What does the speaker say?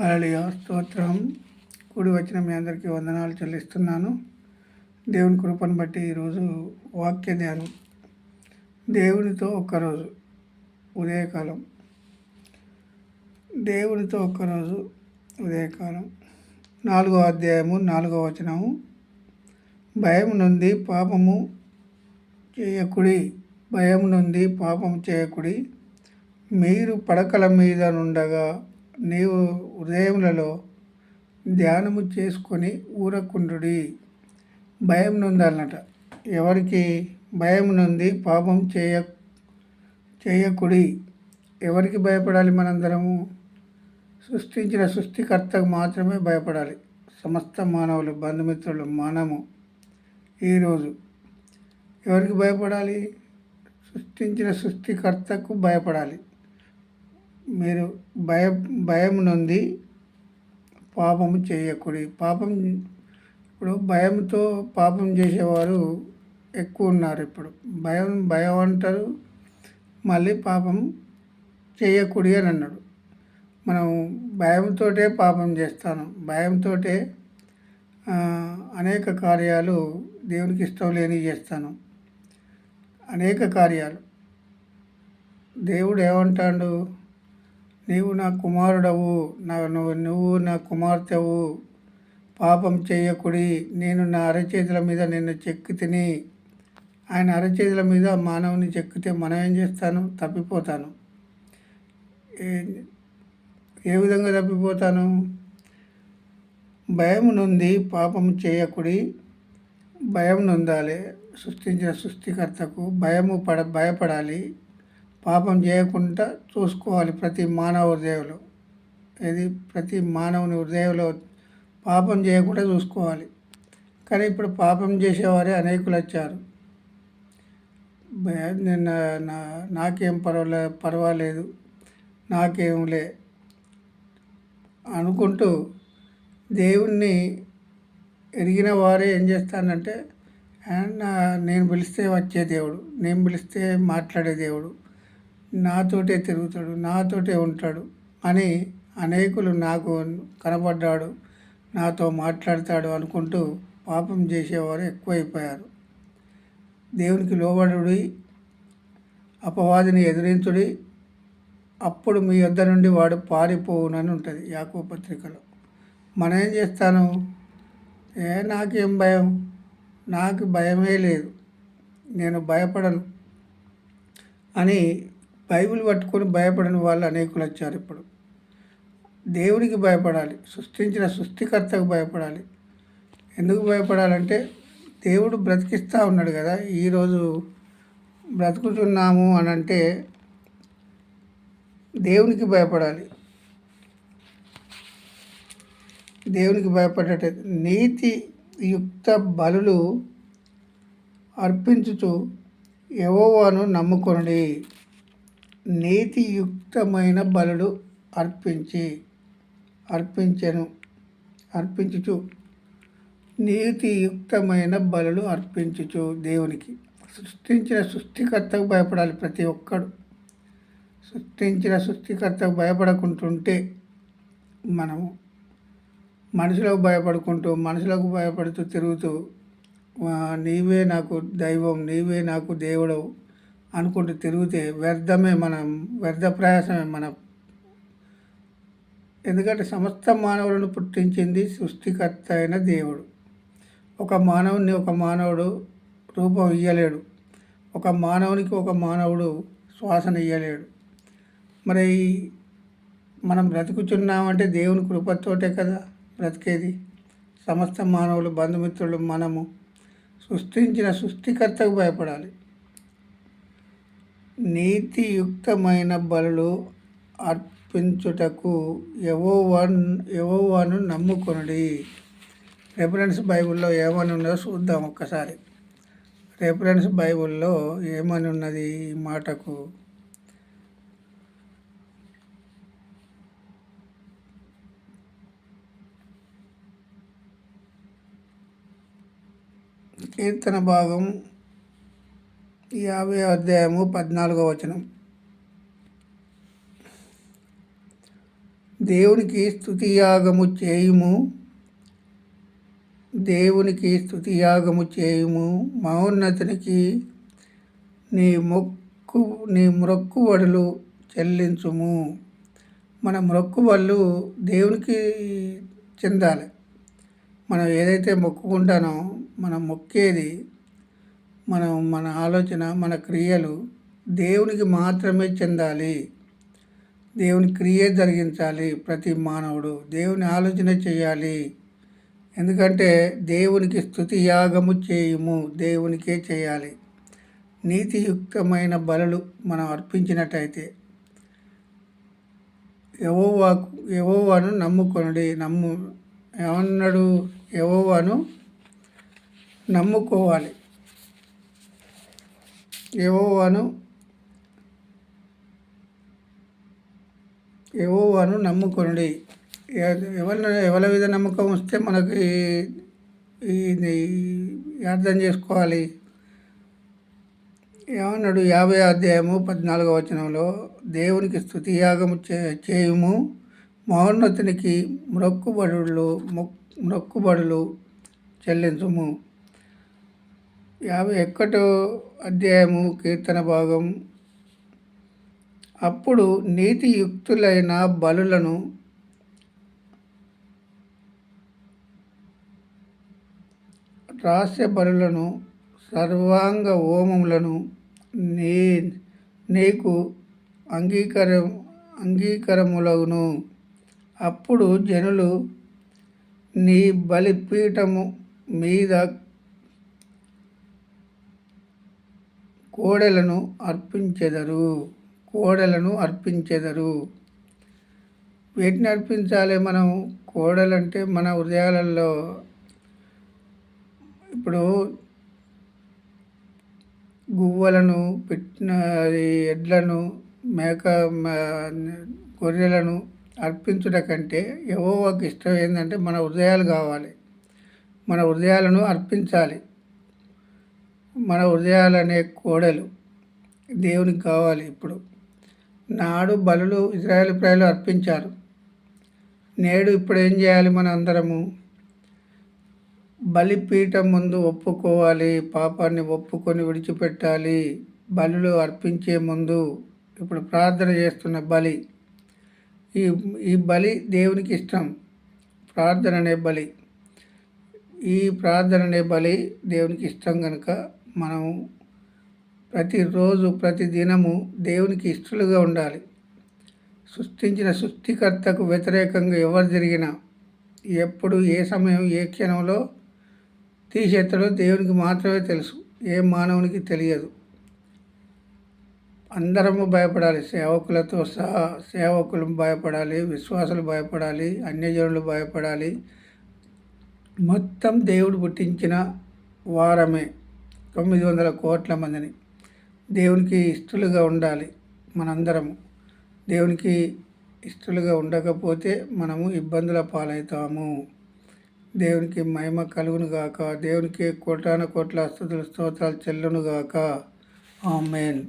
హళలియ స్తోత్రం. కూడి వచ్చిన మీ అందరికీ వందనాలు చెల్లిస్తున్నాను. దేవుని కృపను బట్టి ఈరోజు వాక్య ధ్యానం. దేవునితో ఒక్కరోజు ఉదయకాలం. దేవునితో ఒక్కరోజు ఉదయకాలం. నాలుగో అధ్యాయము నాలుగో వచనము. భయం నుండి పాపము చేయకుడి భయం నుండి పాపము చేయకుడి. మీరు పడకల మీద నుండగా నీవు హృదయములలో ధ్యానము చేసుకొని ఊరకుండుడి. భయం నుండి ఎవరికి భయం నుండి పాపం చేయ చేయకుడి. ఎవరికి భయపడాలి మనందరము? సృష్టించిన సృష్టికర్తకు మాత్రమే భయపడాలి. సమస్త మానవులు బంధుమిత్రులు మనము ఈరోజు ఎవరికి భయపడాలి? సృష్టించిన సృష్టికర్తకు భయపడాలి. మీరు భయ భయం నుండి పాపము చేయకూడదు పాపం ఇప్పుడు భయంతో పాపం చేసేవారు ఎక్కువ ఉన్నారు ఇప్పుడు. భయం భయం అంటారు మళ్ళీ పాపం చేయకూడదు అని అన్నాడు. మనం భయంతోటే పాపం చేస్తాను. భయంతోటే అనేక కార్యాలు దేవునికి ఇష్టం లేని చేస్తాను. అనేక కార్యాలు. దేవుడు ఏమంటాడు? నీవు నా కుమారుడవు నా నువ్వు నువ్వు నా కుమార్తెవు. పాపం చేయకుడి నేను నా అరచేతుల మీద నిన్ను చెక్కి తిని ఆయన అరచేతుల మీద మానవుని చెక్కితే మనం ఏం చేస్తాను? తప్పిపోతాను. ఏ విధంగా తప్పిపోతాను? భయం నుండి పాపం చేయకుడి భయం నొందాలి. సృష్టించిన సృష్టికర్తకు భయము పడ భయపడాలి. పాపం చేయకుండా చూసుకోవాలి ప్రతి మానవ హృదయంలో. ఇది ప్రతి మానవుని హృదయంలో పాపం చేయకుండా చూసుకోవాలి. కానీ ఇప్పుడు పాపం చేసేవారే అనేకులు వచ్చారు నిన్న నా నాకేం పర్వాలే పర్వాలేదు నాకేంలే అనుకుంటూ దేవుణ్ణి ఎరిగిన వారే ఏం చేస్తానంటే నేను పిలిస్తే వచ్చే దేవుడు నేను పిలిస్తే మాట్లాడే దేవుడు నాతోటే తిరుగుతాడు నాతోటే ఉంటాడు అని అనేకులు నాకు కనబడ్డాడు నాతో మాట్లాడతాడు అనుకుంటూ పాపం చేసేవారు ఎక్కువైపోయారు. దేవునికి లోబడుడి అపవాదిని ఎదిరించుడి అప్పుడు మీ యొద్ద నుండి వాడు పారిపోవునని ఉంటుంది యాకో పత్రికలో. మనం ఏం చేస్తాను? ఏ నాకేం భయం? నాకు భయమే లేదు. నేను భయపడను అని బైబిల్ పట్టుకొని భయపడని వాళ్ళు అనేకులు వచ్చారు ఇప్పుడు. దేవుడికి భయపడాలి. సృష్టించిన సృష్టికర్తకు భయపడాలి. ఎందుకు భయపడాలంటే దేవుడు బ్రతికిస్తూ ఉన్నాడు కదా. ఈరోజు బ్రతుకుతున్నాము అని అంటే దేవునికి భయపడాలి. దేవునికి భయపడట నీతి యుక్త బలులు అర్పించుతూ ఎవోవాను నమ్ముకొనడి. నీతియుక్తమైన బలుడు అర్పించి అర్పించెను అర్పించుచు. నీతియుక్తమైన బలులు అర్పించుచు దేవునికి. సృష్టించిన సృష్టికర్తకు భయపడాలి ప్రతి ఒక్కడు. సృష్టించిన సృష్టికర్తకు భయపడకుంటుంటే మనము మనుషులకు భయపడుకుంటూ మనుషులకు భయపడుతూ తిరుగుతూ నీవే నాకు దైవం నీవే నాకు దేవుడవు అనుకుంటూ తిరిగితే వ్యర్థమే మనం వ్యర్థ ప్రయాసమే మన. ఎందుకంటే సమస్త మానవులను పుట్టించింది సృష్టికర్త అయిన దేవుడు. ఒక మానవుని ఒక మానవుడు రూపం ఇయ్యలేడు. ఒక మానవునికి ఒక మానవుడు శ్వాసన ఇయ్యలేడు. మరి మనం బ్రతుకుతున్నామంటే దేవుని కృపతోటే కదా బ్రతికేది? సమస్త మానవులు బంధుమిత్రులు మనము సృష్టించిన సృష్టికర్తకు భయపడాలి. నీతియుక్తమైన బలులు అర్పించుటకు ఎవోవన్ ఎవోవాను నమ్ముకొనుడి. రెఫరెన్స్ బైబిల్లో ఏమని ఉన్నదో చూద్దాం ఒక్కసారి. రెఫరెన్స్ బైబిల్లో ఏమని ఉన్నది ఈ మాటకు? కీర్తన భాగం యాభై అధ్యాయము పద్నాలుగో వచనం. దేవునికి స్థుతియాగము చేయుము దేవునికి స్థుతియాగము చేయుము మౌన్నతునికి నీ మొక్కు నీ మొక్కుబడులు చెల్లించుము. మన మొక్కుబళ్ళు దేవునికి చెందాలి. మనం ఏదైతే మొక్కుకుంటానో మనం మొక్కేది మనం మన ఆలోచన మన క్రియలు దేవునికి మాత్రమే చెందాలి. దేవుని క్రియ జరిగించాలి ప్రతి మానవుడు. దేవుని ఆలోచన చేయాలి. ఎందుకంటే దేవునికి స్థుతి యాగము చేయము. దేవునికే చేయాలి. నీతియుక్తమైన బలులు మనం అర్పించినట్టయితే ఎవోవాకు ఎవోవాను నమ్ముకొనడి నమ్ము ఏమన్నాడు? ఎవోవాను నమ్ముకోవాలి. యహోవాను యహోవాను నమ్ముకొనుడి. ఎవరి ఎవరి మీద నమ్మకం వస్తే మనకి ఇది అర్థం చేసుకోవాలి. ఏమన్నాడు? యాభై అధ్యాయము పద్నాలుగో వచనంలో దేవునికి స్థుతియాగము చే చేయుము మహోన్నతునికి మ్రొక్కుబడులు మ్రొక్కుబడులు చెల్లించుము. యాభై ఒక్కటో అధ్యాయము కీర్తన భాగం. అప్పుడు నీతియుక్తులైన బలులను రహస్య బలులను సర్వాంగ హోమములను నీ నీకు అంగీకారం అంగీకారములగును. అప్పుడు జనులు నీ బలిపీఠము మీద కోడెలను అర్పించెదరు. కోడెలను అర్పించెదరు. వీటిని అర్పించాలి మనం? కోడలంటే మన హృదయాలలో ఇప్పుడు గువ్వలను పెట్టిన ఎడ్లను మేక గొర్రెలను అర్పించుట కంటే ఒక ఇష్టం ఏంటంటే మన హృదయాలు కావాలి. మన హృదయాలను అర్పించాలి. మన హృదయాలనే కోడలు. దేవునికి కావాలి ఇప్పుడు. నాడు బలులు ఇజ్రాయేల్ ప్రజలు అర్పించారు. నేడు ఇప్పుడు ఏం చేయాలి మన అందరము? బలిపీఠం ముందు ఒప్పుకోవాలి పాపాన్ని ఒప్పుకొని విడిచిపెట్టాలి బలులు అర్పించే ముందు ఇప్పుడు ప్రార్థన చేస్తున్న బలి. ఈ ఈ బలి దేవునికి ఇష్టం. ప్రార్థన అనే బలి. ఈ ప్రార్థన అనే బలి దేవునికి ఇష్టం కనుక మనం ప్రతిరోజు ప్రతి దినము దేవునికి ఇష్టలుగా ఉండాలి. సృష్టించిన సృష్టికర్తకు వ్యతిరేకంగా ఎవరు జరిగినా ఎప్పుడు ఏ సమయం ఏ క్షణంలో తీసేత్తడో దేవునికి మాత్రమే తెలుసు. ఏ మానవునికి తెలియదు. అందరము భయపడాలి. సేవకులతో సహా సేవకులు భయపడాలి విశ్వాసులు భయపడాలి అన్యజనులు భయపడాలి. మొత్తం దేవుడు పుట్టించిన వారమే. తొమ్మిది వందల కోట్ల మందిని. దేవునికి ఇష్టలుగా ఉండాలి మనందరము. దేవునికి ఇష్టలుగా ఉండకపోతే మనము ఇబ్బందుల పాలవుతాము. దేవునికి మహిమ కలుగును గాక. దేవునికి కోటాన కోట్ల స్థుతుల స్తోత్రాలు చెల్లును గాక. ఆమెన్.